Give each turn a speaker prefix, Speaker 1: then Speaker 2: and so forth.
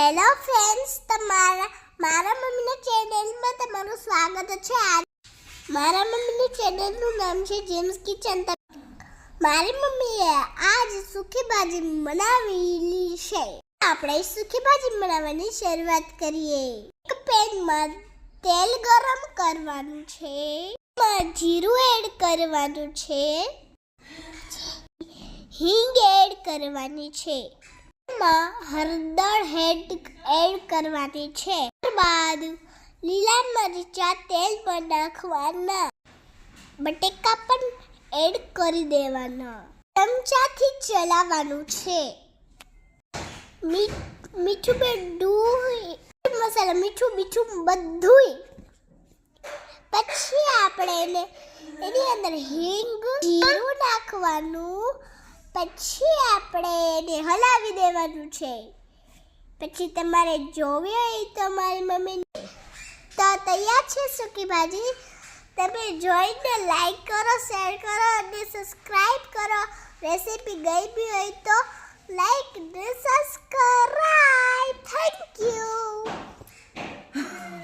Speaker 1: Hello friends તમારા, મારા મમ્મીના ચેનલમાં તમારું સ્વાગત છે મારા મમ્મીની ચેનલનું નામ છે જેમ્સ કિચન. મારી મમ્મીએ આજ સૂકી ભાજી બનાવેલી છે. આપણે સૂકી ભાજી બનાવવાની શરૂઆત કરીએ. એક પેનમાં તેલ ગરમ કરવાનું છે. જીરું એડ કરવાનું છે. હિંગ એડ કરવાની છે. એમાં હળદર હેડ એડ કરવાની છે. ત્યારબાદ લીલા મરચા તેલમાં નાખવાના. બટેકા પણ એડ કરી દેવાના. ચમચાથી ચલાવવાનું છે. મીઠું બેડું મસાલા, મીઠું મીઠું બધું પછી આપણે એને, એની અંદર હિંગ, જીરું નાખવાનું. પછી આપણે એને હલાવી દેવાનું છે. પછી તમારે જોવી હોય તો મારી મમ્મી તો તૈયાર છે સૂકી ભાજી? તમે જોઈને લાઈક કરો શેર કરો અને સબસ્ક્રાઈબ કરો. રેસીપી ગઈ બી હોય